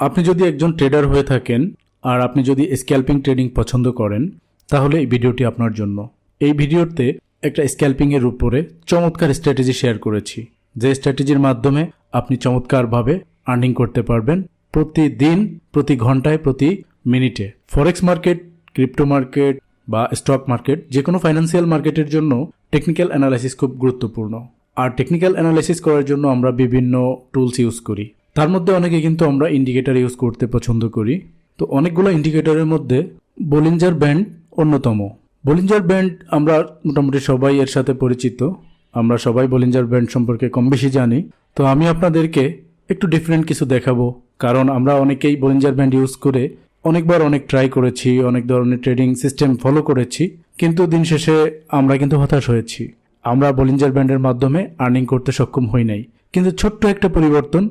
আপনি যদি একজন ট্রেডার হয়ে থাকেন আর আপনি যদি স্ক্যাল্পিং ট্রেডিং পছন্দ করেন, তাহলে এই ভিডিওটি আপনার জন্য। এই ভিডিওতে একটা স্ক্যাল্পিং এর উপরে চমৎকার স্ট্র্যাটেজি শেয়ার করেছি। যে স্ট্র্যাটেজির মাধ্যমে আপনি চমৎকারভাবে আর্নিং করতে পারবেন প্রতিদিন, প্রতি ঘন্টায়, প্রতি মিনিটে। ফরেক্স মার্কেট ক্রিপ্টো মার্কেট বা স্টক মার্কেট যে কোনো ফাইন্যান্সিয়াল মার্কেটের জন্য টেকনিক্যাল অ্যানালাইসিস খুব গুরুত্বপূর্ণ। আর টেকনিক্যাল অ্যানালাইসিস করার জন্য আমরা বিভিন্ন টুলস ইউজ করি। তার মধ্যে অনেকে কিন্তু আমরা ইন্ডিকেটর ইউজ করতে পছন্দ করি। তো অনেকগুলো ইন্ডিকেটরের মধ্যে বোলিঞ্জার ব্যান্ড অন্যতম। বোলিঞ্জার ব্যান্ড আমরা মোটামুটি সবাই এর সাথে পরিচিত। আমরা সবাই বোলিঞ্জার ব্যান্ড সম্পর্কে কম বেশি জানি। তো আমি আপনাদেরকে একটু ডিফারেন্ট কিছু দেখাবো। কারণ আমরা অনেকেই বোলিঞ্জার ব্যান্ড ইউজ করে অনেকবার অনেক ট্রাই করেছি, অনেক ধরনের ট্রেডিং সিস্টেম ফলো করেছি। কিন্তু দিন শেষে আমরা কিন্তু হতাশ হয়েছি। আমরা বোলিঞ্জার ব্যান্ডের মাধ্যমে আর্নিং করতে সক্ষম হই নাই। কিন্তু ছোট্ট একটা পরিবর্তন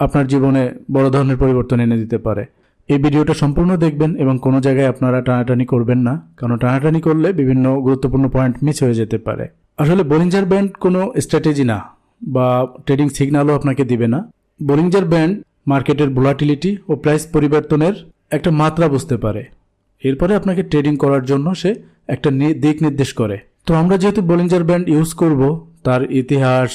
আপনার জীবনে বড় ধরনের পরিবর্তন এনে দিতে পারে। এই ভিডিওটা সম্পূর্ণ দেখবেন এবং কোনো জায়গায় আপনারা টানাটানি করবেন না, কারণ টানাটানি করলে বিভিন্ন গুরুত্বপূর্ণ পয়েন্ট মিস হয়ে যেতে পারে। আসলে বোলিঞ্জার ব্যান্ড কোনো স্ট্র্যাটেজি না, বা ট্রেডিং সিগন্যালও আপনাকে দিবে না। বোলিঞ্জার ব্যান্ড মার্কেটের ভোলাটিলিটি ও প্রাইস পরিবর্তনের একটা মাত্রা বুঝতে পারে। এরপরে আপনাকে ট্রেডিং করার জন্য সে একটা দিক নির্দেশ করে। তো আমরা যেহেতু বোলিঞ্জার ব্যান্ড ইউজ করব, তার ইতিহাস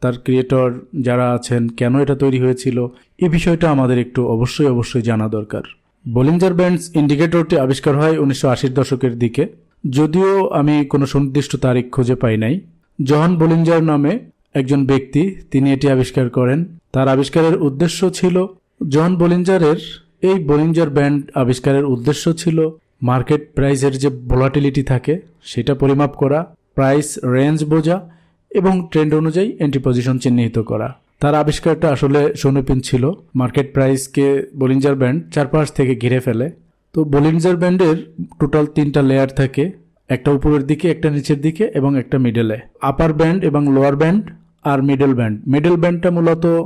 তার ক্রিয়েটর যারা আছেন, কেন এটা তৈরি হয়েছিল, এ বিষয়টা আমাদের একটু অবশ্যই অবশ্যই জানা দরকার। বোলিঞ্জার ব্যান্ডস ইন্ডিকেটরটি আবিষ্কার হয় উনিশশো আশির দশকের দিকে। যদিও আমি কোনো সুনির্দিষ্ট তারিখ খুঁজে পাই নাই। জহন বোলিঞ্জার নামে একজন ব্যক্তি, তিনি এটি আবিষ্কার করেন। তার আবিষ্কারের উদ্দেশ্য ছিল জন বোলিঞ্জারের এই বোলিঞ্জার ব্যান্ড আবিষ্কারের উদ্দেশ্য ছিল মার্কেট প্রাইসের যে ভোলাটিলিটি থাকে, সেটা পরিমাপ করা প্রাইস রেঞ্জ বোঝা এবং ট্রেন্ড অনুযায়ী এন্ট্রি পজিশন চিহ্নিত করা। তার আবিষ্কারটা আসলে সৌনপিন ছিল। মার্কেট প্রাইসকে বোলিঞ্জার ব্যান্ড চারপাশ থেকে ঘিরে ফেলে। তো বোলিঞ্জার ব্যান্ডের টোটাল তিনটা লেয়ার থাকে। একটা উপরের দিকে, একটা নিচের দিকে এবং একটা মিডলে আপার ব্যান্ড এবং লোয়ার ব্যান্ড আর মিডল ব্যান্ড মিডল ব্যান্ডটা মূলত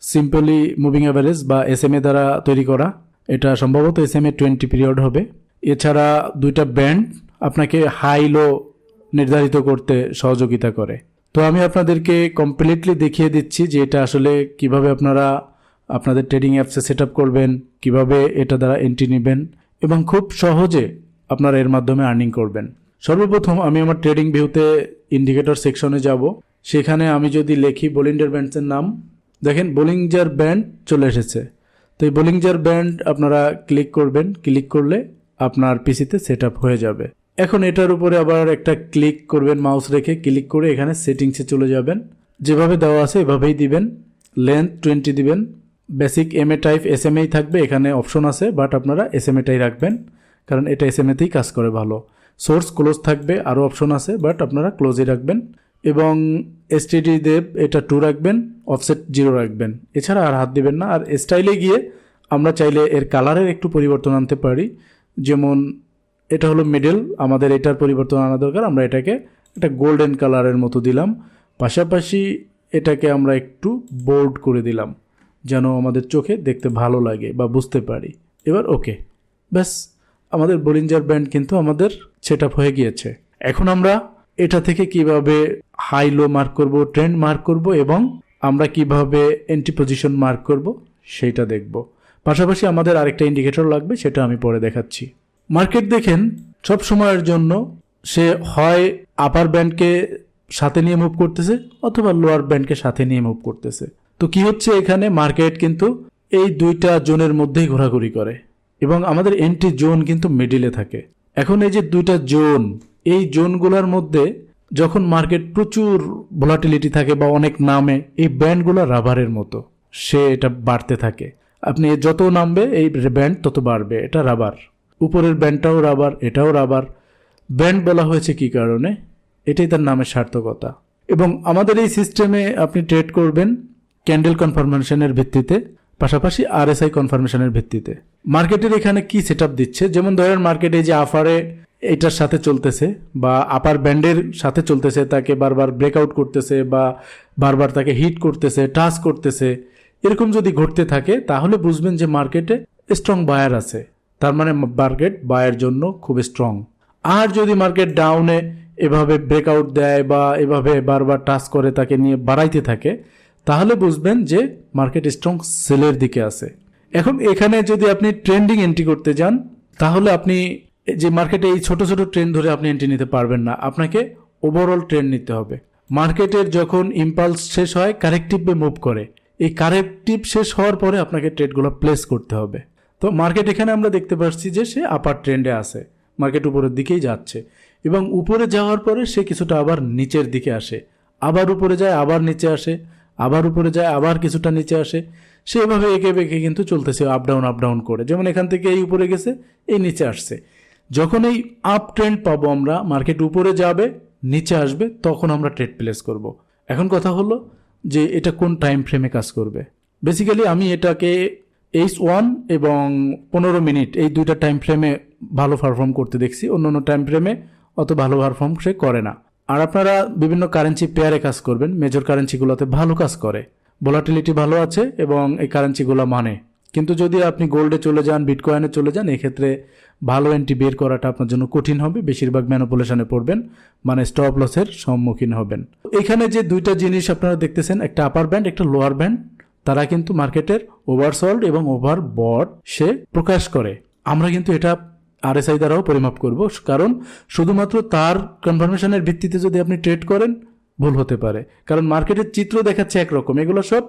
সিম্পলি মুভিং অ্যাভারেজ বা এস এম এ দ্বারা তৈরি করা। এটা সম্ভবত S M A twenty period হবে। এছাড়া দুইটা ব্যান্ড আপনাকে হাই লো নির্ধারিত করতে সহযোগিতা করে। তো আমি আপনাদেরকে কমপ্লিটলি দেখিয়ে দিচ্ছি যে এটা আসলে কীভাবে আপনারা আপনাদের ট্রেডিং অ্যাপসে সেট করবেন, কীভাবে এটা দ্বারা এন্ট্রি নেবেন এবং খুব সহজে আপনারা এর মাধ্যমে আর্নিং করবেন। সর্বপ্রথম আমি আমার ট্রেডিং ভিউতে ইন্ডিকেটর সেকশনে যাব। সেখানে আমি যদি লিখি বোলিঞ্জার ব্যান্ডসের নাম, দেখেন বোলিঞ্জার ব্যান্ড চলে এসেছে। তো এই বোলিঞ্জার ব্যান্ড আপনারা ক্লিক করবেন। ক্লিক করলে আপনার পিসিতে সেট হয়ে যাবে। এখন এটার উপরে আবার একটা ক্লিক করবেন মাউস রেখে ক্লিক করে এখানে সেটিংসে চলে যাবেন। যেভাবে দেওয়া আছে এভাবেই দিবেন। লেন্থ টোয়েন্টি দিবেন। Basic M A type S M A থাকবে, এখানে অপশন আছে বাট আপনারা এস এম এটাই রাখবেন, কারণ এটা এস এম এতেই কাজ করে ভালো। সোর্স ক্লোজ থাকবে আরও অপশন আছে বাট আপনারা ক্লোজই রাখবেন। এবং এসটিডি দেব, এটা টু রাখবেন অফসেট জিরো রাখবেন। এছাড়া আর হাত দিবেন না। আর স্টাইলে গিয়ে আমরা চাইলে এর কালারের একটু পরিবর্তন আনতে পারি। যেমন এটা হলো মিডল আমাদের এটার পরিবর্তন আনা দরকার, আমরা এটাকে একটা গোল্ডেন কালারের মতো দিলাম। পাশাপাশি এটাকে আমরা একটু বোল্ড করে দিলাম, যেন আমাদের চোখে দেখতে ভালো লাগে বা বুঝতে পারি। এবার ওকে ব্যাস, আমাদের বোলিঞ্জার ব্যান্ড কিন্তু আমাদের সেট হয়ে গিয়েছে। এখন আমরা এটা থেকে কীভাবে হাই লো মার্ক করব ট্রেন্ড মার্ক করব এবং আমরা কীভাবে এন্ট্রি পজিশন মার্ক করব সেইটা দেখব। পাশাপাশি আমাদের আরেকটা ইন্ডিকেটর লাগবে, সেটা আমি পরে দেখাচ্ছি। মার্কেট দেখেন, সব সময়ের জন্য সে হয় আপার ব্যান্ডকে সাথে নিয়ে মুভ করতেছে অথবা লোয়ার ব্যান্ডকে সাথে নিয়ে মুভ করতেছে। তো কি হচ্ছে এখানে? মার্কেট কিন্তু এই দুইটা জোনের মধ্যেই ঘোরাঘুরি করে এবং আমাদের এন্ট্রি জোন কিন্তু মিডিলে থাকে। এখন এই যে দুইটা জোন এই জোনগুলোর মধ্যে যখন মার্কেট প্রচুর ভোলাটিলিটি থাকে বা অনেক নামে, এই ব্যান্ডগুলো রাবারের মতো, সে এটা বাড়তে থাকে। আপনি যত নামবে, এই ব্যান্ড তত বাড়বে, এটা রাবার। উপরের ব্যান্ডটাও রাবার, এটাও রাবার। ব্যান্ড বলা হয়েছে কি কারণে? এটাই তার নামের সার্থকতা। এবং আমাদের এই সিস্টেমে আপনি ট্রেড করবেন ক্যান্ডেল কনফার্মেশনের ভিত্তিতে, পাশাপাশি আরএসআই কনফার্মেশনের ভিত্তিতে। মার্কেটের এখানে কি সেট দিচ্ছে? যেমন ধরেন মার্কেটে যে আফারে এটার সাথে চলতেছে বা আপার ব্যান্ডের সাথে চলতেছে, তাকে বারবার ব্রেকআউট করতেছে বা বারবার তাকে হিট করতেছে টাচ করতেছে, এরকম যদি ঘটতে থাকে, তাহলে বুঝবেন যে মার্কেটে স্ট্রং বায়ার আছে। তার মানে মার্কেট বায়ের জন্য খুব স্ট্রং আর যদি মার্কেট ডাউনে এভাবে ব্রেকআউট দেয় বা এভাবে বারবার টাচ করে তাকে নিয়ে বাড়াইতে থাকে, তাহলে বুঝবেন যে মার্কেট স্ট্রং সেলের দিকে আছে। এখন এখানে যদি আপনি ট্রেন্ডিং এন্ট্রি করতে যান, তাহলে আপনি যে মার্কেটে এই ছোট ছোট ট্রেন্ড ধরে আপনি এন্ট্রি নিতে পারবেন না। আপনাকে ওভারঅল ট্রেন্ড নিতে হবে। মার্কেটের যখন ইম্পালস শেষ হয় কারেক্টিভে মুভ করে। এই কারেক্টিভ শেষ হওয়ার পরে আপনাকে ট্রেডগুলো প্লেস করতে হবে। তো মার্কেট এখানে আমরা দেখতে পাচ্ছি যে সে আপার ট্রেন্ডে আছে। মার্কেট উপরের দিকেই যাচ্ছে। এবং উপরে যাওয়ার পরে সে কিছুটা আবার নিচের দিকে আসে। আবার উপরে যায়, আবার নিচে আসে। আবার উপরে যায়, আবার কিছুটা নিচে আসে। সেভাবে এঁকে বেঁকে কিন্তু চলতেছে আপ ডাউন করে। যেমন এখান থেকে এই উপরে গেছে, এই নিচে আসছে। যখন এই আপ ট্রেন্ড পাবো আমরা মার্কেট উপরে যাবে, নিচে আসবে, তখন আমরা ট্রেড প্লেস করব। এখন কথা হলো যে এটা কোন টাইম ফ্রেমে কাজ করবে। বেসিক্যালি আমি এটাকে এইচ ওয়ান এবং পনেরো মিনিট এই দুইটা টাইম ফ্রেমে ভালো পারফর্ম করতে দেখছি। অন্য অন্য টাইম ফ্রেমে অত ভালো পারফর্ম সে করে না। আর আপনারা বিভিন্ন কারেন্সি পেয়ারে কাজ করবেন। মেজর কারেন্সিগুলোতে ভালো কাজ করে। ভোলাটিলিটি ভালো আছে এবং এই কারেন্সিগুলো মানে। কিন্তু যদি আপনি গোল্ডে চলে যান বিটকয়েনে চলে যান, এক্ষেত্রে ভালো এন্ট্রি বের করাটা আপনার জন্য কঠিন হবে। বেশিরভাগ ম্যানোপুলেশনে পড়বেন মানে স্টপ লসের সম্মুখীন হবেন। এখানে যে দুইটা জিনিস আপনারা দেখতেছেন, একটা আপার ব্যান্ড একটা লোয়ার ব্যান্ড তারা কিন্তু মার্কেটের ওভারসল্ড এবং ওভার বট সে প্রকাশ করে। আমরা কিন্তু এটা আরএসআই দ্বারাও পরিমাপ করব, কারণ শুধুমাত্র তার কনফার্মেশনের ভিত্তিতে যদি আপনি ট্রেড করেন, ভুল হতে পারে। কারণ মার্কেটের চিত্র দেখাচ্ছে একরকম, এগুলো সব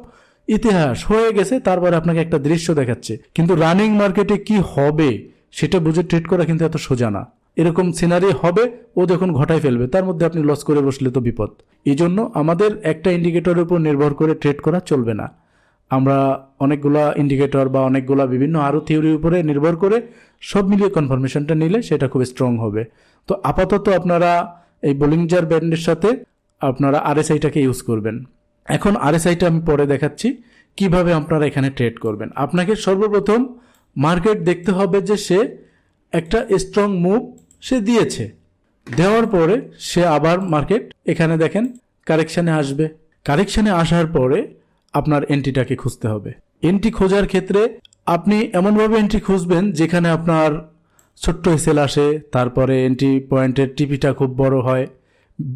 ইতিহাস। হয়ে গেছে, তারপরে আপনাকে একটা দৃশ্য দেখাচ্ছে। কিন্তু রানিং মার্কেটে কি হবে, সেটা বুঝে ট্রেড করা কিন্তু এত সোজা না। এরকম সিনারি হবে, ও যখন ঘটায় ফেলবে, তার মধ্যে আপনি লস করে বসলে তো বিপদ। এই জন্য আমাদের একটা ইন্ডিকেটরের উপর নির্ভর করে ট্রেড করা চলবে না। আমরা অনেকগুলা ইন্ডিকেটর বা অনেকগুলা বিভিন্ন আরও থিওরির উপরে নির্ভর করে সব মিলিয়ে কনফার্মেশনটা নিলে সেটা খুব স্ট্রং হবে। তো আপাতত আপনারা এই বোলিংজার ব্যান্ডের সাথে আপনারা আরএসআইটাকে ইউজ করবেন। এখন আরএসআইটা আমি পরে দেখাচ্ছি কীভাবে আপনারা এখানে ট্রেড করবেন। আপনাকে সর্বপ্রথম মার্কেট দেখতে হবে যে সে একটা স্ট্রং মুভ সে দিয়েছে। দেওয়ার পরে সে আবার মার্কেট এখানে দেখেন কারেকশানে আসবে। কারেকশানে আসার পরে আপনার এন্ট্রিটাকে খুঁজতে হবে। এন্ট্রি খোঁজার ক্ষেত্রে আপনি এমনভাবে এন্ট্রি খুঁজবেন যেখানে আপনার ছোট্ট এসেল আসে, তারপরে এন্ট্রি পয়েন্টের টিপিটা খুব বড় হয়।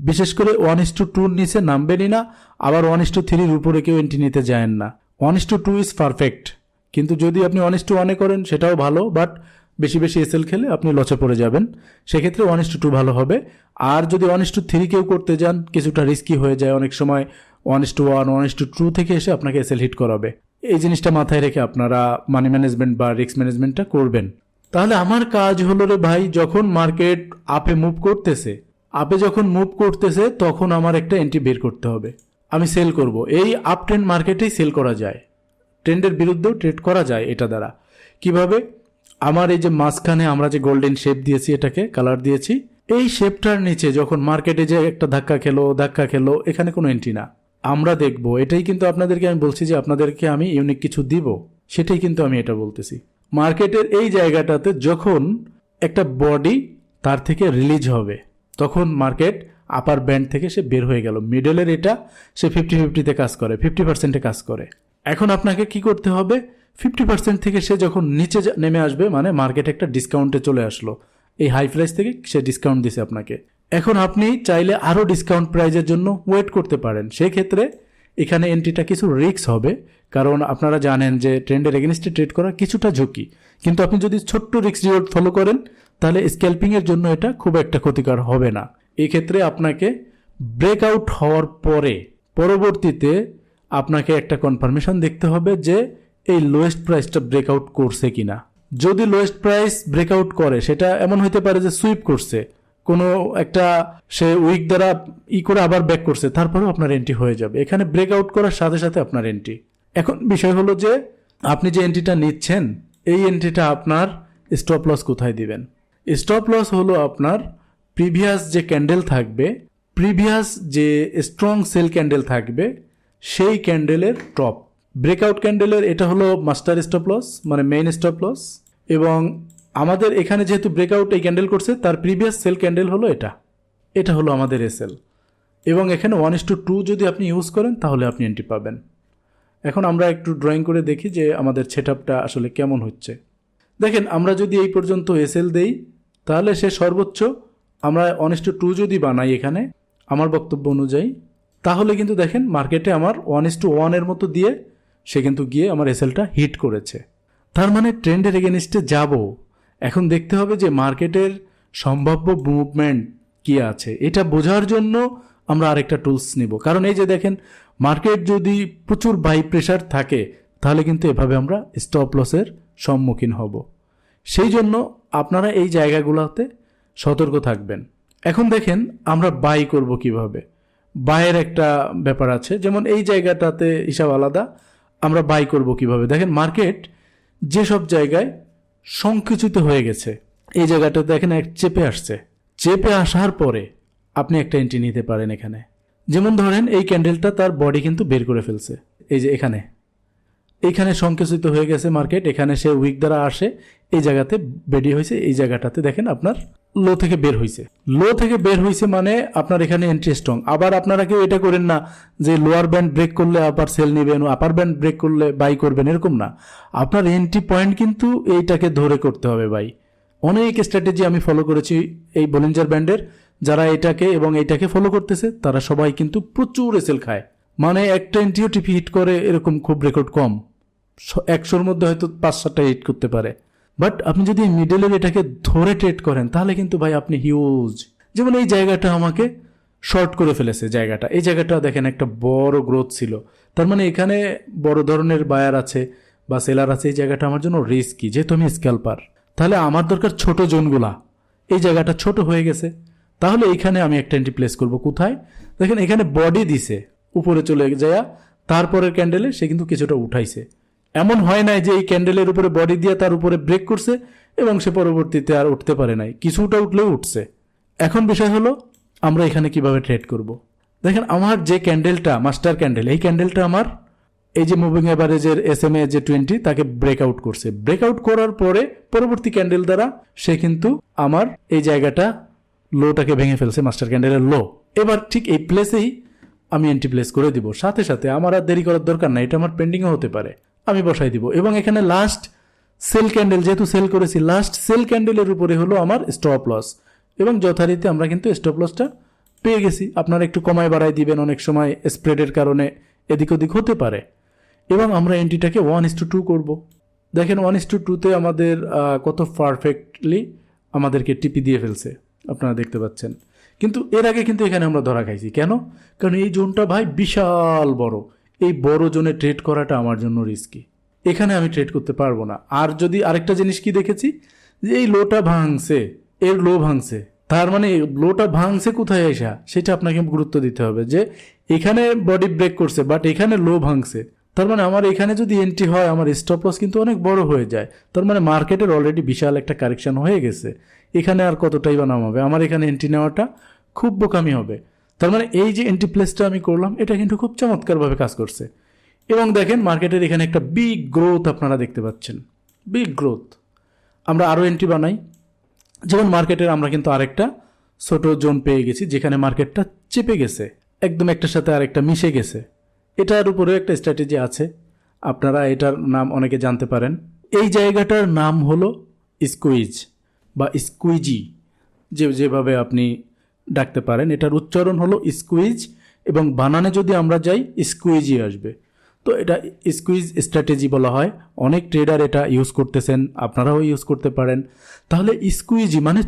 বিশেষ করে ওয়ান ইস টু টুর নিচে নামবেনই না, আবার ওয়ান ইস টু থ্রির উপরে কেউ এন্ট্রি নিতে যায়েন না। One is to two is perfect কিন্তু যদি আপনি ওয়ান ইস টু ওয়ানে করেন, সেটাও ভালো বাট বেশি বেশি এসএল খেলে আপনি লচে পড়ে যাবেন। সেক্ষেত্রে ওয়ান ইস টু টু ভালো হবে। আর যদি ওয়ান ইস টু থ্রি কেউ করতে যান, কিছুটা রিস্কি হয়ে যায়। অনেক সময় one is to one one is to two থেকে এসে আপনাকে এসএল হিট করাবে। এই জিনিসটা মাথায় রেখে আপনারা মানি ম্যানেজমেন্ট বা রিস্ক ম্যানেজমেন্টটা করবেন। তাহলে আমার কাজ হলো রে ভাই, যখন মার্কেট আপে মুভ করতেছে আপে যখন মুভ করতেছে, তখন আমার একটা এন্ট্রি বের করতে হবে। আমি সেল করব। এই আপ ট্রেন্ড মার্কেটেই সেল করা যায়। ট্রেন্ডের বিরুদ্ধেও ট্রেড করা যায় এটা দ্বারা। কীভাবে? আমার এই যে মাঝখানে আমরা যে গোল্ডেন শেপ দিয়েছি, এটাকে কালার দিয়েছি, এই শেপটার নিচে যখন মার্কেটে যে একটা ধাক্কা খেলো ধাক্কা খেলো, এখানে কোনো এন্ট্রি না। আমরা দেখব। এটাই কিন্তু আপনাদেরকে আমি বলছি যে আপনাদেরকে আমি ইউনিক কিছু দিব। সেটাই কিন্তু আমি এটা বলতেছি। মার্কেটের এই জায়গাটাতে যখন একটা বডি তার থেকে রিলিজ হবে, তখন মার্কেট আপার ব্যান্ড থেকে সে বের হয়ে গেল। মিডলের এটা সে ফিফটি ফিফটিতে কাজ করে ফিফটি পার্সেন্টে কাজ করে। এখন আপনাকে কি করতে হবে? ফিফটি পার্সেন্ট থেকে সে যখন নিচে নেমে আসবে মানে মার্কেট একটা ডিসকাউন্টে চলে আসলো। এই হাই প্রাইস থেকে সে ডিসকাউন্ট দিছে আপনাকে। এখন আপনি চাইলে আরও ডিসকাউন্ট প্রাইজের জন্য ওয়েট করতে পারেন। সেক্ষেত্রে এখানে এন্ট্রিটা কিছু রিস্ক হবে, কারণ আপনারা জানেন যে ট্রেন্ডের এগেনস্টে ট্রেড করা কিছুটা ঝুঁকি। কিন্তু আপনি যদি ছোট্ট রিক্স রিওয়ার্ড ফলো করেন, তাহলে স্ক্যাল্পিংয়ের জন্য এটা খুব একটা ক্ষতিকর হবে না। এক্ষেত্রে ক্ষেত্রে আপনাকে ব্রেকআউট হওয়ার পরে পরবর্তীতে আপনাকে একটা কনফার্মেশন দেখতে হবে যে এই লোয়েস্ট প্রাইসটা ব্রেকআউট করছে কিনা। যদি লোয়েস্ট প্রাইস ব্রেকআউট করে, সেটা এমন হতে পারে যে সুইপ করছে কোনো একটা সে উইক দ্বারা ই করে আবার ব্যাক করছে, তারপরেও আপনার এন্ট্রি হয়ে যাবে। এখানে ব্রেক আউট করার সাথে সাথে আপনার এন্ট্রি এখন বিষয় হলো যে, আপনি যে এন্ট্রিটা নিচ্ছেন, এই এন্ট্রিটা আপনার স্টপ লস কোথায় দিবেন? স্টপ লস হলো আপনার প্রিভিয়াস যে ক্যান্ডেল থাকবে প্রিভিয়াস যে স্ট্রং সেল ক্যান্ডেল থাকবে, সেই ক্যান্ডেলের টপ ব্রেকআউট ক্যান্ডেলের এটা হলো মাস্টার স্টপ লস মানে মেইন স্টপ লস এবং আমাদের এখানে যেহেতু ব্রেকআউট এই ক্যান্ডেল করছে, তার প্রিভিয়াস সেল ক্যান্ডেল হলো এটা। এটা হলো আমাদের এসএল এবং এখানে ওয়ান ইস টু টু যদি আপনি ইউজ করেন, তাহলে আপনি এন্ট্রি পাবেন। এখন আমরা একটু ড্রয়িং করে দেখি যে আমাদের সেট আসলে কেমন হচ্ছে। দেখেন, আমরা যদি এই পর্যন্ত এসএল দেই, তাহলে সে সর্বোচ্চ, আমরা অনেস্ট টু টু যদি বানাই এখানে, আমার বক্তব্য অনুযায়ী, তাহলে কিন্তু দেখেন মার্কেটে আমার ওয়ান ইস টু ওয়ানের মতো দিয়ে, সে কিন্তু গিয়ে আমার এসএলটা হিট করেছে। তার মানে ট্রেন্ডের এগেনিস্টে যাব। এখন দেখতে হবে যে মার্কেটের সম্ভাব্য মুভমেন্ট কি আছে। এটা বোঝার জন্য আমরা আরেকটা টুলস নিব। কারণ এই যে দেখেন মার্কেট যদি প্রচুর বাই প্রেশার থাকে, তাহলে কিন্তু এভাবে আমরা স্টপ লসের সম্মুখীন হব। সেই জন্য আপনারা এই জায়গাগুলোতে সতর্ক থাকবেন। এখন দেখেন, আমরা বাই করব কীভাবে। বাইয়ের একটা ব্যাপার আছে, যেমন এই জায়গাটাতে হিসাব আলাদা, আমরা বাই করব কীভাবে। দেখেন মার্কেট যেসব জায়গায় সংকুচিত হয়ে গেছে। এই জায়গাটা দেখেন এক চেপে আসছে। চেপে আসার পরে আপনি একটা এন্ট্রি নিতে পারেন এখানে। যেমন ধরেন এই ক্যান্ডেলটা তার বডি কিন্তু বের করে ফেলছে। এই যে এখানে। এইখানে সংকুচিত হয়ে গেছে মার্কেট, এখানে সে উইক দ্বারা আসে, এই জায়গাতে বেরিয়ে হয়েছে, এই জায়গাটাতে দেখেন আপনার লো থেকে বের হয়েছে। লো থেকে বের হয়েছে মানে আপনার এখানে এন্ট্রি স্ট্রং আবার আপনারা কেউ এটা করেন না যে লোয়ার ব্যান্ড ব্রেক করলে আবার সেল নেবেন আপার ব্যান্ড ব্রেক করলে বাই করবেন, এরকম না। আপনার এন্ট্রি পয়েন্ট কিন্তু এইটাকে ধরে করতে হবে বাই অনেক স্ট্র্যাটেজি আমি ফলো করেছি এই বলিঞ্জার ব্যান্ডের যারা এটাকে এবং এইটাকে ফলো করতেছে, তারা সবাই কিন্তু প্রচুর এসেল খায়। মানে একটা এন্ট্রিও টিপি হিট করে এরকম খুব রেকর্ড কম। একশোর মধ্যে হয়তো পাঁচ সাতটা হিট করতে পারে। বাট আপনি যদি মিডলের এটাকে ধরে ট্রেড করেন, তাহলে কিন্তু ভাই আপনি হিউজ যেমন এই জায়গাটা আমাকে শর্ট করে ফেলেছে জায়গাটা। এই জায়গাটা দেখেন একটা বড় গ্রোথ ছিল। তার মানে এখানে বড় ধরনের বায়ার আছে বা সেলার আছে, এই জায়গাটা আমার জন্য রিস্কি যেহেতু আমি স্ক্যাল্পার তাহলে আমার দরকার ছোট জোনগুলা। এই জায়গাটা ছোট হয়ে গেছে। তাহলে এখানে আমি একটা এন্ট্রি প্লেস করব কোথায়? দেখেন এখানে বডি দিছে, উপরে চলে যায়, তারপরের ক্যান্ডেলে সে কিন্তু কিছুটা উঠাইছে। এমন হয় নাই যে এই ক্যান্ডেলের উপরে বডি দিয়ে তার উপরে ব্রেক করছে এবং সে পরবর্তীতে আর উঠতে পারে নাই। কিছুটা উঠলেও উঠছে। এখন বিষয় হলো, আমরা এখানে কীভাবে ট্রেড করব? দেখেন, আমার যে ক্যান্ডেলটা মাস্টার ক্যান্ডেল এই ক্যান্ডেলটা আমার, এই যে মুভিং অ্যাভারেজের এস এম এ যে টোয়েন্টি তাকে ব্রেকআউট করছে। ব্রেকআউট করার পরে পরবর্তী ক্যান্ডেল দ্বারা সে কিন্তু আমার এই জায়গাটা লোটাকে ভেঙে ফেলছে মাস্টার ক্যান্ডেলের লো এবার ঠিক এই প্লেসেই আমি এন্ট্রি প্লেস করে দিব। সাথে সাথে আমার আর দেরি করার দরকার নাই, এটা আমার পেন্ডিংও হতে পারে। আমি বসাই দিব। এবং এখানে লাস্ট সেল ক্যান্ডেল যেহেতু সেল করেছি লাস্ট সেল ক্যান্ডেলের উপরে হলো আমার স্টপ লস এবং যথারীতি আমরা কিন্তু স্টপ লসটা পেয়ে গেছি। আপনারা একটু কমায় বাড়াই দিবেন, অনেক সময় স্প্রেডের কারণে এদিক ওদিক হতে পারে। এবং আমরা এন্ট্রিটাকে ওয়ান ইস টু টু করব। দেখেন ওয়ান ইস টু টুতে আমাদের কত পারফেক্টলি আমাদেরকে টিপি দিয়ে ফেলছে। আপনারা দেখতে পাচ্ছেন। কিন্তু এর আগে কিন্তু এখানে আমরা ধরা খাইছি। কেন? কারণ এই জোনটা ভাই বিশাল বড়। এই বড় জোনে ট্রেড করাটা আমার জন্য রিস্কি এখানে আমি ট্রেড করতে পারব না। আর যদি আরেকটা জিনিস কি দেখেছি? যে এই লোটা ভাঙছে, এর লো ভাঙছে। তার মানে লোটা ভাঙছে কোথায় আসা সেটা আপনাকে গুরুত্ব দিতে হবে যে এখানে বডি ব্রেক করছে বাট এখানে লো ভাঙছে। তার মানে আমার এখানে যদি এন্ট্রি হয়, আমার স্টপ লস কিন্তু অনেক বড় হয়ে যায়। তার মানে মার্কেটের অলরেডি বিশাল একটা কারেকশন হয়ে গেছে। এখানে আর কতটাই বা নামাবে? আমার এখানে এন্ট্রি নেওয়াটা খুব বোকামি হবে। তার মানে এই যে এন্ট্রি প্লেসটা আমি করলাম, এটা কিন্তু খুব চমৎকারভাবে কাজ করছে। এবং দেখেন মার্কেটের এখানে একটা বিগ গ্রোথ আপনারা দেখতে পাচ্ছেন। বিগ গ্রোথ আমরা আরও এন্ট্রি বানাই। যেমন মার্কেটের আমরা কিন্তু আরেকটা ছোট জোন পেয়ে গেছি, যেখানে মার্কেটটা চেপে গেছে। একদম একটার সাথে আরেকটা মিশে গেছে। এটার উপরেও একটা স্ট্র্যাটেজি আছে। আপনারা এটার নাম অনেকে জানতে পারেন। এই জায়গাটার নাম হলো স্কুইজ বা স্কুইজি যে যেভাবে আপনি ডাকতে পারেন। এটার উচ্চারণ হলো স্কুইজ এবং বানানে যদি আমরা যাই স্কুইজি আসবে। তো এটা স্কুইজ স্ট্র্যাটেজি বলা হয়। অনেক ট্রেডার এটা ইউজ করতেছেন, আপনারাও ইউজ করতে পারেন। তাহলে স্কুইজি মানে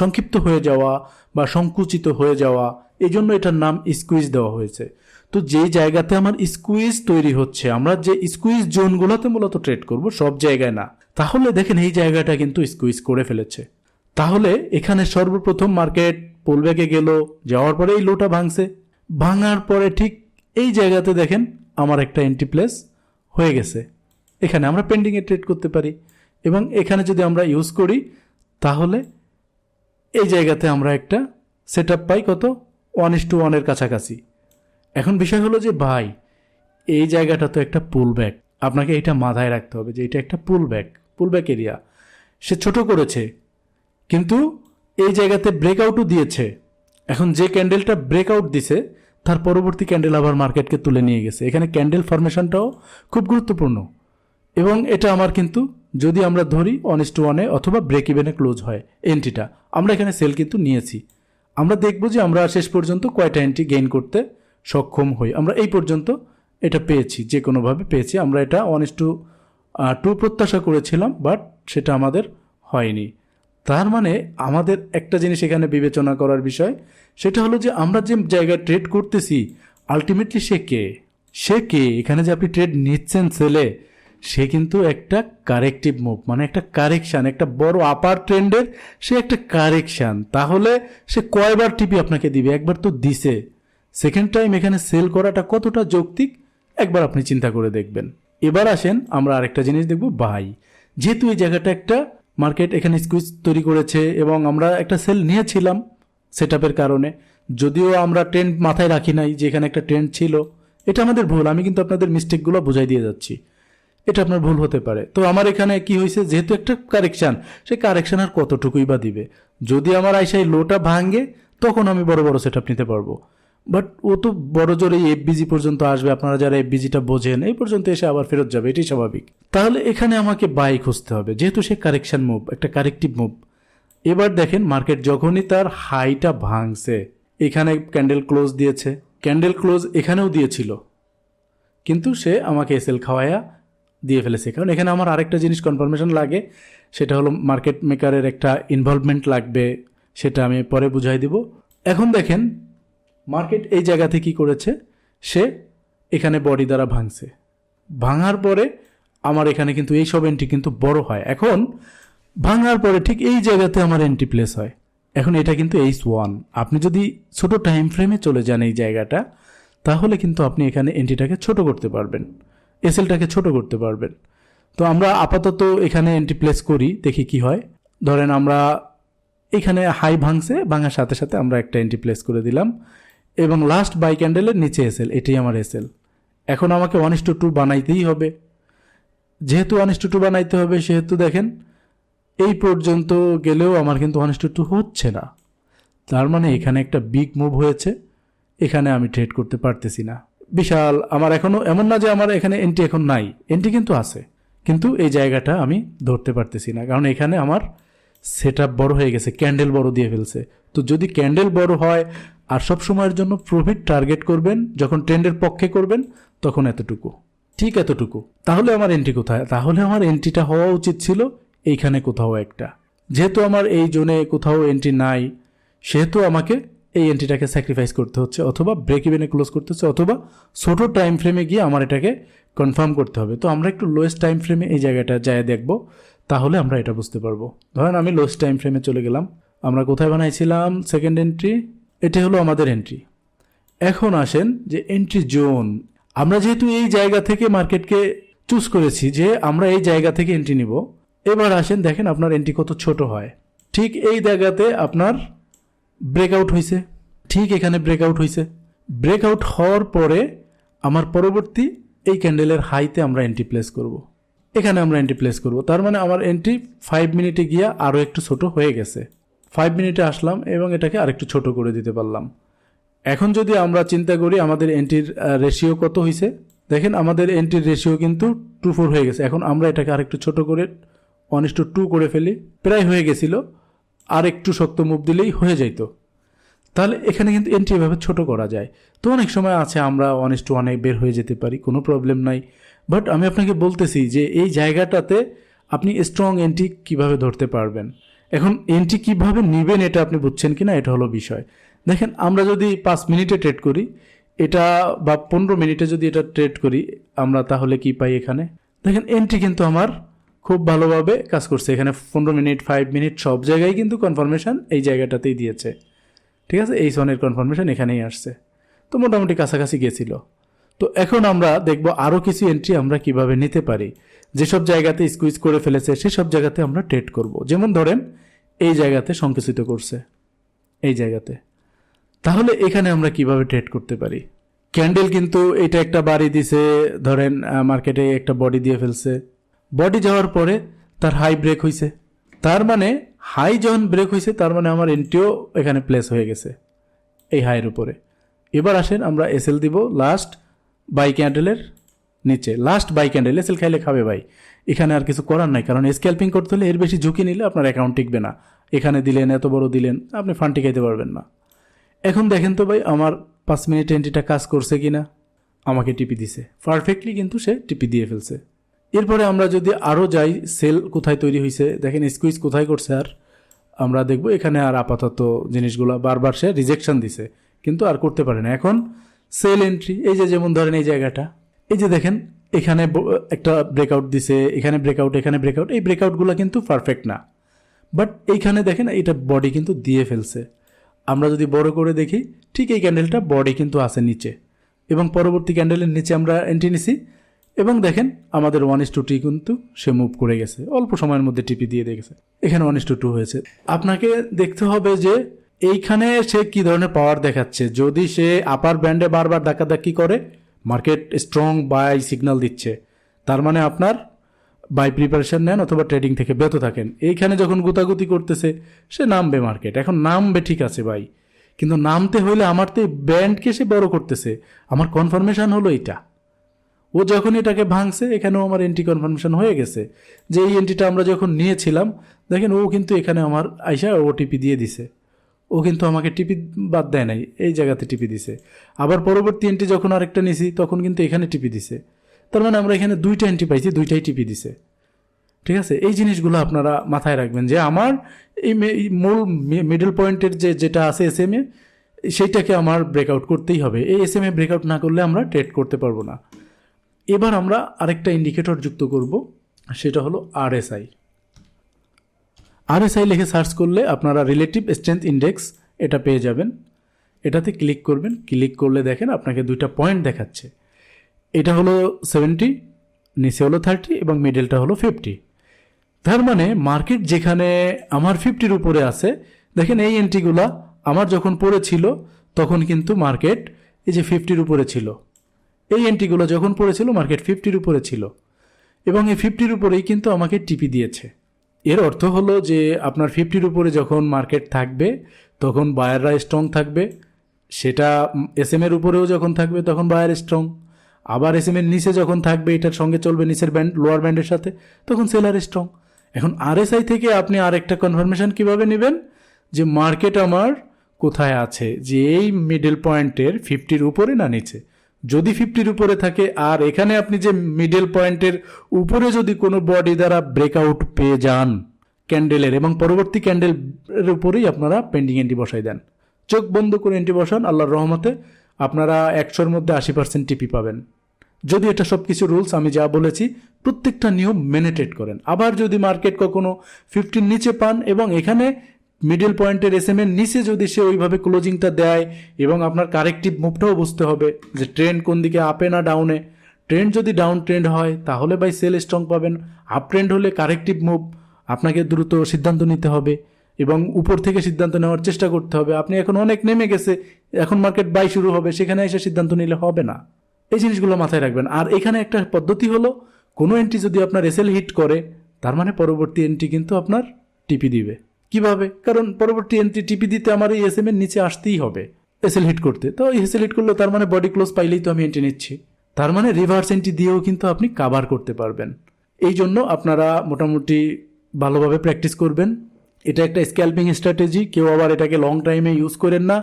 সংক্ষিপ্ত হয়ে যাওয়া বা সংকুচিত হয়ে যাওয়া এই জন্য এটার নাম স্কুইজ দেওয়া হয়েছে। তো যে জায়গাতে আমার স্কুইজ তৈরি হচ্ছে, আমরা যে স্কুইজ জোনগুলোতে মূলত ট্রেড করব, সব জায়গায় না। তাহলে দেখেন এই জায়গাটা কিন্তু স্কুইজ করে ফেলেছে। তাহলে এখানে সর্বপ্রথম মার্কেট পুলব্যাকে গেল, যাওয়ার পরে এই লোটা ভাঙছে। ভাঙার পরে ঠিক এই জায়গাতে দেখেন আমার একটা এন্ট্রি প্লেস হয়ে গেছে। এখানে আমরা পেন্ডিংয়ে ট্রেড করতে পারি। এবং এখানে যদি আমরা ইউজ করি, তাহলে এই জায়গাতে আমরা একটা সেট পাই কত? ওয়ান ইস টু ওয়ানের কাছাকাছি। এখন বিষয় হলো যে, ভাই, এই জায়গাটা তো একটা পুল ব্যাক আপনাকে এটা মাথায় রাখতে হবে যে, এটা একটা pull back pull back area সে ছোট করেছে, কিন্তু এই জায়গাতে ব্রেকআউটও দিয়েছে। এখন যে ক্যান্ডেলটা ব্রেকআউট দিছে, তার পরবর্তী ক্যান্ডেল আবার মার্কেটকে তুলে নিয়ে গেছে। এখানে ক্যান্ডেল ফরমেশনটাও খুব গুরুত্বপূর্ণ। এবং এটা আমার কিন্তু, যদি আমরা ধরি অনেস টু ওয়ানে অথবা ব্রেক ইভেনে ক্লোজ হয় এন্ট্রিটা আমরা এখানে সেল কিন্তু নিয়েছি। আমরা দেখব যে আমরা শেষ পর্যন্ত কয়টা এন্ট্রি গেইন করতে সক্ষম হই। আমরা এই পর্যন্ত এটা পেয়েছি, যে কোনোভাবে পেয়েছি। আমরা এটা ওয়ান টু টু প্রত্যাশা করেছিলাম বাট সেটা আমাদের হয়নি। তার মানে আমাদের একটা জিনিস এখানে বিবেচনা করার বিষয়, সেটা হলো যে আমরা যে জায়গায় ট্রেড করতেছি আলটিমেটলি সে কে? সে কে? এখানে যে আপনি ট্রেড নিচ্ছেন সেলে সে কিন্তু একটা কারেক্টিভ মুভ মানে একটা কারেকশান একটা বড় আপার ট্রেন্ডের সে একটা কারেকশান তাহলে সে কয়বার টিপি আপনাকে দিবে? একবার তো দিছে। সেকেন্ড টাইম এখানে সেল করাটা কতটা যৌক্তিক? একবার আপনি চিন্তা করে দেখবেন। এবার আসেন আমরা আরেকটা জিনিস দেখব বাই যেহেতু এই জায়গাটা একটা মার্কেট এখানে স্কুইজ তৈরি করেছে এবং আমরা একটা সেল নিয়েছিলাম সেট কারণে। যদিও আমরা ট্রেন্ড মাথায় রাখি নাই যে এখানে একটা ট্রেন্ড ছিল। এটা আমাদের ভুল, আমি কিন্তু আপনাদের মিস্টেকগুলো বোঝাই দিয়ে যাচ্ছি। এটা আপনার ভুল হতে পারে। তো আমার এখানে কি হয়েছে, যেহেতু একটা কারেকশান, সেই কারেকশান আর কতটুকুই বা দিবে? যদি আমার আইসাই লোটা ভাঙে, তখন আমি বড় বড় সেট নিতে পারব। বাট ও তো বড় জোর এই এফবিজি পর্যন্ত আসবে, আপনারা যারা এফবিজিটা বোঝেন, এই পর্যন্ত এসে আবার ফেরত যাবে, এটাই স্বাভাবিক। তাহলে এখানে আমাকে বাই খুঁজতে হবে, যেহেতু সে কারেকশন মুভ একটা কারেক্টিভ মুভ এবার দেখেন মার্কেট যখনই তার হাইটা ভাঙছে, এখানে ক্যান্ডেল ক্লোজ দিয়েছে ক্যান্ডেল ক্লোজ এখানেও দিয়েছিল। কিন্তু সে আমাকে এসএল খাওয়ায়া দিয়ে ফেলেছে, কারণ এখানে আমার আরেকটা জিনিস কনফার্মেশন লাগে, সেটা হলো মার্কেট মেকারের একটা ইনভলভমেন্ট লাগবে, সেটা আমি পরে বুঝাই দিব। এখন দেখেন মার্কেট এই জায়গাতে কি করেছে? সে এখানে বডি দ্বারা ভাঙছে। ভাঙার পরে আমার এখানে কিন্তু এই সব এন্ট্রি কিন্তু বড় হয়। এখন ভাঙার পরে ঠিক এই জায়গাতে আমার এন্ট্রি প্লেস হয়। এখন এটা কিন্তু এইচ ওয়ান আপনি যদি ছোট টাইম ফ্রেমে চলে যান এই জায়গাটা, তাহলে কিন্তু আপনি এখানে এন্ট্রিটাকে ছোট করতে পারবেন। এসএলটাকে ছোট করতে পারবেন। তো আমরা আপাতত এখানে এন্ট্রি প্লেস করি, দেখি কি হয়। ধরেন আমরা এখানে হাই ভাঙছে, ভাঙার সাথে সাথে আমরা একটা এন্ট্রি প্লেস করে দিলাম। এবং লাস্ট বাই ক্যান্ডেলের নিচে এসএল এটাই আমার এসএল এখন আমাকে ওয়ান ইস টু বানাইতেই হবে। যেহেতু ওয়ান ইস টু টু বানাইতে হবে, সেহেতু দেখেন, এই পর্যন্ত গেলেও আমার কিন্তু ওয়ান ইস টু টু হচ্ছে না। তার মানে এখানে একটা বিগ মুভ হয়েছে, এখানে আমি ট্রেড করতে পারতেছি না। বিশাল, আমার এখনও এমন না যে আমার এখানে এন্ট্রি এখন নাই। এন্ট্রি কিন্তু আছে, কিন্তু এই জায়গাটা আমি ধরতে পারতেছি না, কারণ এখানে আমার সেট বড় হয়ে গেছে ক্যান্ডেল বড় দিয়ে ফেলছে। তো যদি ক্যান্ডেল বড় হয় আর সব সময়ের জন্য প্রফিট টার্গেট করবেন, যখন ট্রেন্ডের পক্ষে করবেন, তখন এতটুকু। ঠিক এতটুকু। তাহলে আমার এন্ট্রি কোথায়? তাহলে আমার এন্ট্রিটা হওয়া উচিত ছিল এইখানে কোথাও একটা। যেহেতু আমার এই জোনে কোথাও এন্ট্রি নাই, সেহেতু আমাকে এই এন্ট্রিটাকে স্যাক্রিফাইস করতে হচ্ছে, অথবা ব্রেক ইভেনে ক্লোজ করতে হচ্ছে, অথবা ছোট টাইম ফ্রেমে গিয়ে আমার এটাকে কনফার্ম করতে হবে। তো আমরা একটু লোয়েস্ট টাইম ফ্রেমে এই জায়গাটা যায় দেখব, তাহলে আমরা এটা বুঝতে পারব। ধরেন আমি লোয়েস্ট টাইম ফ্রেমে চলে গেলাম, আমরা কোথায় বানাইছিলাম সেকেন্ড এন্ট্রি এটা হলো আমাদের এন্ট্রি এখন আসেন যে এন্ট্রি জোন আমরা যেহেতু এই জায়গা থেকে মার্কেটকে চুজ করেছি যে আমরা এই জায়গা থেকে এন্ট্রি নিব, এবার আসেন দেখেন আপনার এন্ট্রি কত ছোট হয়। ঠিক এই জায়গাতে আপনার ব্রেকআউট হয়েছে ঠিক এখানে ব্রেকআউট হয়েছে ব্রেকআউট হওয়ার পরে আমার পরবর্তী এই ক্যান্ডেলের হাইতে আমরা এন্ট্রি প্লেস করব। এখানে আমরা এন্ট্রি প্লেস করব। তার মানে আমার এন্ট্রি ফাইভ মিনিটে গিয়া আরও একটু ছোট হয়ে গেছে। ফাইভ মিনিটে আসলাম এবং এটাকে আরেকটু ছোট করে দিতে পারলাম। এখন যদি আমরা চিন্তা করি আমাদের এন্ট্রির রেশিও কত হয়েছে দেখেন আমাদের এন্ট্রির রেশিও কিন্তু টু ফোর হয়ে গেছে। এখন আমরা এটাকে আরেকটু ছোট করে ওয়ান ইস টু টু করে ফেলি, প্রায় হয়ে গেছিল। আর একটু শক্ত মুভ দিলেই হয়ে যাইতো। তাহলে এখানে কিন্তু এন্ট্রি এভাবে ছোট করা যায়। তো অনেক সময় আছে আমরা ওয়ান ইস টু ওয়ানে বের হয়ে যেতে পারি, কোনো প্রবলেম নাই। বাট আমি আপনাকে বলতেছি যে এই জায়গাটাতে আপনি স্ট্রং এন্ট্রি কীভাবে ধরতে পারবেন? এখন এন্ট্রি কীভাবে নেবেন এটা আপনি বুঝছেন কিনা, এটা হলো বিষয়। দেখেন, আমরা যদি পাঁচ মিনিটে ট্রেড করি, এটা বা পনেরো মিনিটে যদি এটা ট্রেড করি, আমরা তাহলে কি পাই এখানে? দেখেন এন্ট্রি কিন্তু আমার খুব ভালোভাবে কাজ করছে। এখানে পনেরো মিনিট ফাইভ মিনিট সব জায়গায় কিন্তু কনফার্মেশন এই জায়গাটাতেই দিয়েছে। ঠিক আছে? এই সনের কনফার্মেশন এখানেই আসছে। তো মোটামুটি কাছাকাছি গেছিল। তো এখন আমরা দেখব আরও কিছু এন্ট্রি আমরা কীভাবে নিতে পারি। যেসব জায়গাতে স্কুইজ করে ফেলেছে, সেসব জায়গাতে আমরা ট্রেড করব। যেমন ধরেন, এই জায়গাতে সংকুচিত করছে। এই জায়গাতে। তাহলে এখানে আমরা কীভাবে ট্রেড করতে পারি? ক্যান্ডেল কিন্তু এটা একটা বাড়ি দিছে, ধরেন মার্কেটে একটা বডি দিয়ে ফেলছে। বডি যাওয়ার পরে তার হাই ব্রেক হয়েছে তার মানে হাই যখন ব্রেক হয়েছে তার মানে আমার এন্ট্রিও এখানে প্লেস হয়ে গেছে, এই হাইয়ের উপরে। এবার আসেন, আমরা এসএল দিব লাস্ট বাই ক্যান্ডেলের নিচে। লাস্ট বাই ক্যান্ডেল এসএল খাইলে খাবে ভাই। এখানে আর কিছু করার নাই, কারণ স্ক্যাল্পিং করতে হলে এর বেশি ঝুঁকি নিলে আপনার অ্যাকাউন্ট টিকবে না। এখানে দিলেন, এত বড় দিলেন, আপনি ফান্ড টিকাইতে পারবেন না। এখন দেখেন তো ভাই, আমার পাঁচ মিনিট এন্ট্রিটা কাজ করছে কি না আমাকে টিপি দিছে। পারফেক্টলি কিন্তু সে টিপি দিয়ে ফেলছে। এরপরে আমরা যদি আরও যাই সেল কোথায় তৈরি হয়েছে দেখেন স্কুইজ কোথায় করছে আর আমরা দেখব এখানে আর আপাতত জিনিসগুলো বারবার সে রিজেকশন দিছে। কিন্তু আর করতে পারে না। এখন সেল এন্ট্রি এই যে যেমন ধরেন এই জায়গাটা এই যে দেখেন, এখানে একটা ব্রেকআউট দিছে, এখানে ব্রেকআউট এখানে ব্রেকআউট এই ব্রেকআউটগুলো কিন্তু পারফেক্ট না। বাট এইখানে দেখেন, এটা বডি কিন্তু দিয়ে ফেলছে। আমরা যদি বড় করে দেখি, ঠিক এই ক্যান্ডেলটা বডি কিন্তু আছে নিচে। এবং পরবর্তী ক্যান্ডেলের নিচে আমরা এন্ট্রি নিছি। এবং দেখেন, আমাদের ওয়ান ইস টু টি কিন্তু সে মুভ করে গেছে। অল্প সময়ের মধ্যে টিপি দিয়ে দেখেছে এখানে ওয়ান ইস টু টু হয়েছে। আপনাকে দেখতে হবে যে, এইখানে সে কি ধরনের পাওয়ার দেখাচ্ছে? যদি সে আপার ব্যান্ডে বারবার ধাক্কাধাক্কি করে মার্কেট স্ট্রং বাই সিগন্যাল দিচ্ছে। তার মানে আপনার বাই প্রিপারেশন নেন অথবা ট্রেডিং থেকে ব্যত থাকেন। এইখানে যখন গুতাগুতি করতেছে, সে নামবে মার্কেট। এখন নামবে ঠিক আছে ভাই। কিন্তু নামতে হইলে আমার তো ব্যান্ডকে সে বড় করতেছে। আমার কনফার্মেশন হলো এটা ও যখন এটাকে ভাঙছে, এখানেও আমার এন্ট্রি কনফার্মেশন হয়ে গেছে। যে এই এন্ট্রিটা আমরা যখন নিয়েছিলাম, দেখেন ও কিন্তু এখানে আমার আইসা ওটিপি দিয়ে দিছে। ও কিন্তু আমাকে টিপি বাদ দেয় নাই, এই জায়গাতে টিপি দিছে। আবার পরবর্তী এন্ট্রি যখন আরেকটা নিছি, তখন কিন্তু এখানে টিপি দিছে। তার মানে আমরা এখানে দুইটা এন্ট্রি পাইছি, দুইটাই টিপি দিছে। ঠিক আছে? এই জিনিসগুলো আপনারা মাথায় রাখবেন যে আমার এই মূল মিডল পয়েন্টের যে, যেটা আছে এস এম এ সেইটাকে আমার ব্রেকআউট করতেই হবে। এই এস এম এ ব্রেকআউট না করলে আমরা ট্রেড করতে পারব না। এবার আমরা আরেকটা ইন্ডিকেটর যুক্ত করব, সেটা হলো আরএসআই আরএসআই লিখে সার্চ করলে আপনারা রিলেটিভ স্ট্রেংথ ইন্ডেক্স এটা পেয়ে যাবেন। এটাতে ক্লিক করবেন। ক্লিক করলে দেখেন আপনাকে দুইটা পয়েন্ট দেখাচ্ছে। এটা হলো সেভেন্টি, নিচে হলো থার্টি এবং মিডলটা হলো ফিফটি। তার মানে মার্কেট যেখানে আমার ফিফটির উপরে আছে, দেখেন এই এন্ট্রিগুলা আমার যখন পড়েছিল তখন কিন্তু মার্কেট এই যে ফিফটির উপরে ছিল। এই এন্ট্রিগুলো যখন পড়েছিল মার্কেট ফিফটির উপরে ছিল। এবং এই ফিফটির উপরেই কিন্তু আমাকে টিপি দিয়েছে। এর অর্থ হলো যে আপনার ফিফটির উপরে যখন মার্কেট থাকবে, তখন বায়াররা স্ট্রং থাকবে। সেটা এস এম এর উপরেও যখন থাকবে, তখন বায়ার স্ট্রং আবার এস এম এর নিচে যখন থাকবে, এটার সঙ্গে চলবে নিচের ব্যান্ড লোয়ার ব্যান্ডের সাথে, তখন সেলার স্ট্রং এখন আরএসআই থেকে আপনি আরেকটা কনফার্মেশন কীভাবে নেবেন? যে মার্কেট আমার কোথায় আছে? যে এই মিডল পয়েন্টের ফিফটির উপরে না নিচে? যদি ফিফটির উপরে থাকে, আর এখানে আপনি যে মিডল পয়েন্টের উপরে যদি কোনো বডি দ্বারা ব্রেকআউট পেয়ে যান ক্যান্ডেলের এবং পরবর্তী ক্যান্ডেলের উপরেই আপনারা পেন্ডিং এন্ট্রি বসাই দেন। চোখ বন্ধ করে এন্ট্রি বসান, আল্লাহর রহমতে আপনারা একশোর মধ্যে আশি পার্সেন্ট টিপি পাবেন। যদি এটা সব কিছু রুলস আমি যা বলেছি, প্রত্যেকটা নিয়ম মেনে ট্রেড করেন। আবার যদি মার্কেট কখনো ফিফটির নিচে পান, এবং এখানে মিডল পয়েন্টের এস এর নিচে যদি সে ওইভাবে ক্লোজিংটা দেয় এবং আপনার কারেক্টিভ মুভটাও বুঝতে হবে যে ট্রেন্ড কোন দিকে আপে না ডাউনে ট্রেন্ড যদি ডাউন ট্রেন্ড হয়, তাহলে বাই সেল স্ট্রং পাবেন। আপ ট্রেন্ড হলে কারেক্টিভ মুভ আপনাকে দ্রুত সিদ্ধান্ত নিতে হবে এবং উপর থেকে সিদ্ধান্ত নেওয়ার চেষ্টা করতে হবে। আপনি এখন অনেক নেমে গেছে, এখন মার্কেট বাই শুরু হবে, সেখানে এসে সিদ্ধান্ত নিলে হবে না। এই জিনিসগুলো মাথায় রাখবেন। আর এখানে একটা পদ্ধতি হলো, কোনো এন্ট্রি যদি আপনার এসএল হিট করে, তার মানে পরবর্তী এন্ট্রি কিন্তু আপনার টিপি দিবে। কীভাবে? কারণ পরবর্তী এন্ট্রি টিপি দিতে আমার এই এস এম এর নিচে আসতেই হবে। এসএল হিট করতে। তো এসএল হিট করলে তার মানে বডি ক্লোজ পাইলেই তো আমি এন্ট্রি নিচ্ছি। তার মানে রিভার্স এন্ট্রি দিয়েও কিন্তু আপনি কাভার করতে পারবেন। এই জন্য আপনারা মোটামুটি ভালোভাবে প্র্যাকটিস করবেন। এটা একটা স্ক্যাল্পিং স্ট্র্যাটেজি কেউ আবার এটাকে লং টাইমে ইউজ করেন না।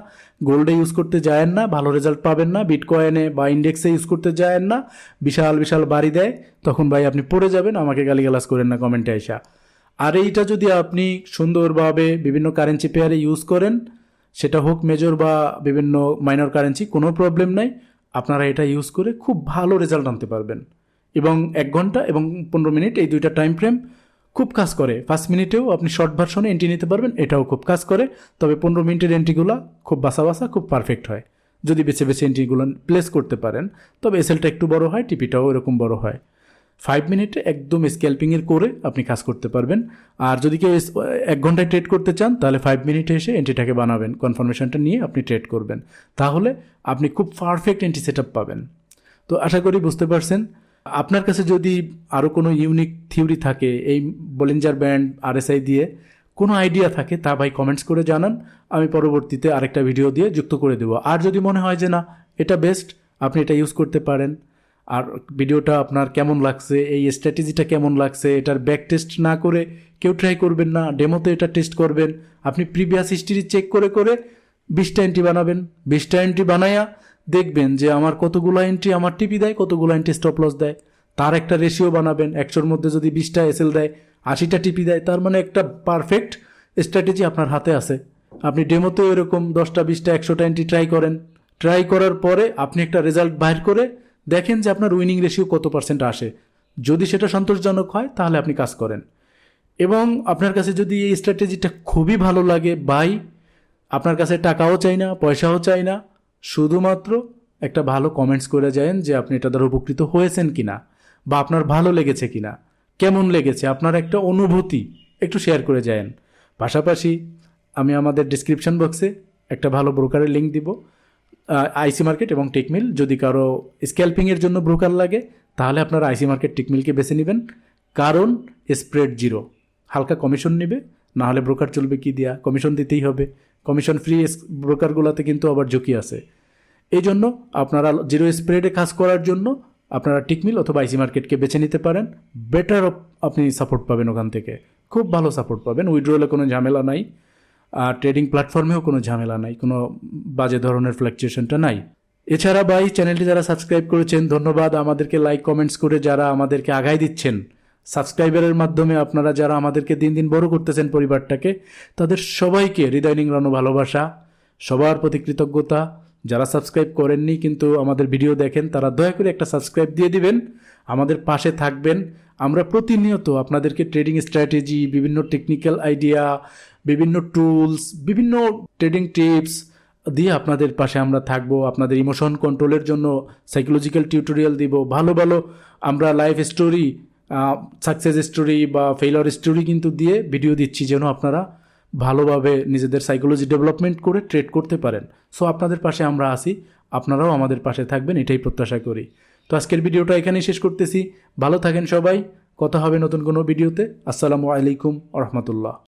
গোল্ডে ইউজ করতে যায়েন না। ভালো রেজাল্ট পাবেন না। বিটকয়েনে বা ইন্ডেক্সে ইউজ করতে যায়েন না। বিশাল বিশাল বাড়ি দেয়। তখন ভাই আপনি পড়ে যাবেন। আমাকে গালিগালাজ করেন না কমেন্টে আসা আর এইটা যদি আপনি সুন্দরভাবে বিভিন্ন কারেন্সি পেয়ারে ইউজ করেন, সেটা হোক মেজর বা বিভিন্ন মাইনর কারেন্সি কোনো প্রবলেম নাই। আপনারা এটা ইউজ করে খুব ভালো রেজাল্ট আনতে পারবেন। এবং এক ঘণ্টা এবং পনেরো মিনিট এই দুইটা টাইম ফ্রেম খুব কাজ করে। পাঁচ মিনিটেও আপনি শর্ট ভার্সনে এন্ট্রি নিতে পারবেন, এটাও খুব কাজ করে। তবে পনেরো মিনিটের এন্ট্রিগুলো খুব বাসা বাসা, খুব পারফেক্ট হয়। যদি বেছে বেছে এন্ট্রিগুলো প্লেস করতে পারেন, তবে এসএলটা একটু বড় হয় টিপিটাও এরকম বড় হয়। ফাইভ মিনিটে একদম স্ক্যাল্পিংয়ের করে আপনি কাজ করতে পারবেন। আর যদি কেউ এক ঘন্টায় ট্রেড করতে চান, তাহলে ফাইভ মিনিটে এসে এন্ট্রিটাকে বানাবেন কনফার্মেশনটা নিয়ে আপনি ট্রেড করবেন। তাহলে আপনি খুব পারফেক্ট এন্ট্রি সেট পাবেন। তো আশা করি বুঝতে পারছেন। আপনার কাছে যদি আরও কোনো ইউনিক থিওরি থাকে, এই বলিঞ্জার ব্যান্ড আরএসআই দিয়ে কোনো আইডিয়া থাকে, তা ভাই কমেন্টস করে জানান। আমি পরবর্তীতে আরেকটা ভিডিও দিয়ে যুক্ত করে দেবো। আর যদি মনে হয় যে না, এটা বেস্ট আপনি এটা ইউজ করতে পারেন। আর ভিডিওটা আপনার কেমন লাগছে? এই স্ট্র্যাটেজিটা কেমন লাগছে? এটার ব্যাক টেস্ট না করে কেউ ট্রাই করবেন না ডেমোতে এটা টেস্ট করবেন। আপনি প্রিভিয়াস হিস্ট্রি চেক করে করে বিশটা এন্ট্রি বানাবেন। বিশটা এন্ট্রি বানাইয়া দেখবেন যে আমার কতগুলো এন্ট্রি আমার টিপি দেয়, কতগুলো এন্ট্রি স্টপ লস দেয়। তার একটা রেশিও বানাবেন। একশোর মধ্যে যদি বিশটা এসএল দেয়, আশিটা টিপি দেয়, তার মানে একটা পারফেক্ট স্ট্র্যাটেজি আপনার হাতে আছে। আপনি ডেমোতেও এরকম দশটা, বিশটা, একশোটা এন্ট্রি ট্রাই করেন। ট্রাই করার পরে আপনি একটা রেজাল্ট বাইর করে দেখেন যে আপনার উইনিং রেশিও কত পার্সেন্ট আসে। যদি সেটা সন্তোষজনক হয়, তাহলে আপনি কাজ করেন। এবং আপনার কাছে যদি এই স্ট্র্যাটেজিটা খুবই ভালো লাগে বাই আপনার কাছে টাকাও চাই না, পয়সাও চাই না, শুধুমাত্র একটা ভালো কমেন্টস করে যায়েন যে আপনি এটা দ্বারা উপকৃত হয়েছেন কিনা, বা আপনার ভালো লেগেছে কি না কেমন লেগেছে, আপনার একটা অনুভূতি একটু শেয়ার করে যায়েন। পাশাপাশি আমি আমাদের ডিসক্রিপশন বক্সে একটা ভালো ব্রোকারের লিঙ্ক দিব। আইসি মার্কেট এবং টেকমিল যদি কারও স্ক্যাল্পিংয়ের জন্য ব্রোকার লাগে, তাহলে আপনারা আইসি মার্কেট টেকমিলকে বেছে নেবেন। কারণ স্প্রেড জিরো হালকা কমিশন নেবে, না হলে ব্রোকার চলবে কি দিয়া? কমিশন দিতেই হবে। কমিশন ফ্রি ব্রোকারগুলোতে কিন্তু আবার ঝুঁকি আছে। এই জন্য আপনারা জিরো স্প্রেডে কাজ করার জন্য আপনারা টিকমিল অথবা আইসি মার্কেটকে বেছে নিতে পারেন। বেটার আপনি সাপোর্ট পাবেন ওখান থেকে। খুব ভালো সাপোর্ট পাবেন। উইড্রোলে কোনো ঝামেলা নাই। আর ট্রেডিং প্ল্যাটফর্মেও কোনো ঝামেলা নাই, কোনো বাজে ধরনের ফ্ল্যাকচুয়েশনটা নাই। এছাড়া ভাই চ্যানেলটি যারা সাবস্ক্রাইব করেছেন, ধন্যবাদ। আমাদেরকে লাইক কমেন্টস করে যারা আমাদেরকে আগায় দিচ্ছেন সাবস্ক্রাইবারের মাধ্যমে আপনারা যারা আমাদেরকে দিন দিন বড় করতেছেন পরিবারটাকে, তাদের সবাইকে হৃদয় নিংড়ানো ভালোবাসা, সবার প্রতি কৃতজ্ঞতা। যারা সাবস্ক্রাইব করেননি কিন্তু আমাদের ভিডিও দেখেন, তারা দয়া করে একটা সাবস্ক্রাইব দিয়ে দিবেন, আমাদের পাশে থাকবেন। আমরা প্রতিনিয়ত আপনাদেরকে ট্রেডিং স্ট্র্যাটেজি বিভিন্ন টেকনিক্যাল আইডিয়া বিভিন্ন টুলস বিভিন্ন ট্রেডিং টিপস দিয়ে আপনাদের পাশে আমরা থাকব। আপনাদের ইমোশন কন্ট্রোলের জন্য সাইকোলজিক্যাল টিউটোরিয়াল দিব। ভালো ভালো আমরা লাইফ স্টোরি সাকসেস স্টোরি বা ফেইলর স্টোরি কিন্তু দিয়ে ভিডিও দিচ্ছি যেন আপনারা ভালোভাবে নিজেদের সাইকোলজি ডেভেলপমেন্ট করে ট্রেড করতে পারেন। সো আপনাদের পাশে আমরা আসি আপনারাও আমাদের পাশে থাকবেন, এটাই প্রত্যাশা করি। তো, আজকের ভিডিওটা এখানেই শেষ করতেছি। ভালো থাকেন সবাই। কথা হবে নতুন কোনো ভিডিওতে। আসসালামু আলাইকুম রহমতুল্লাহ।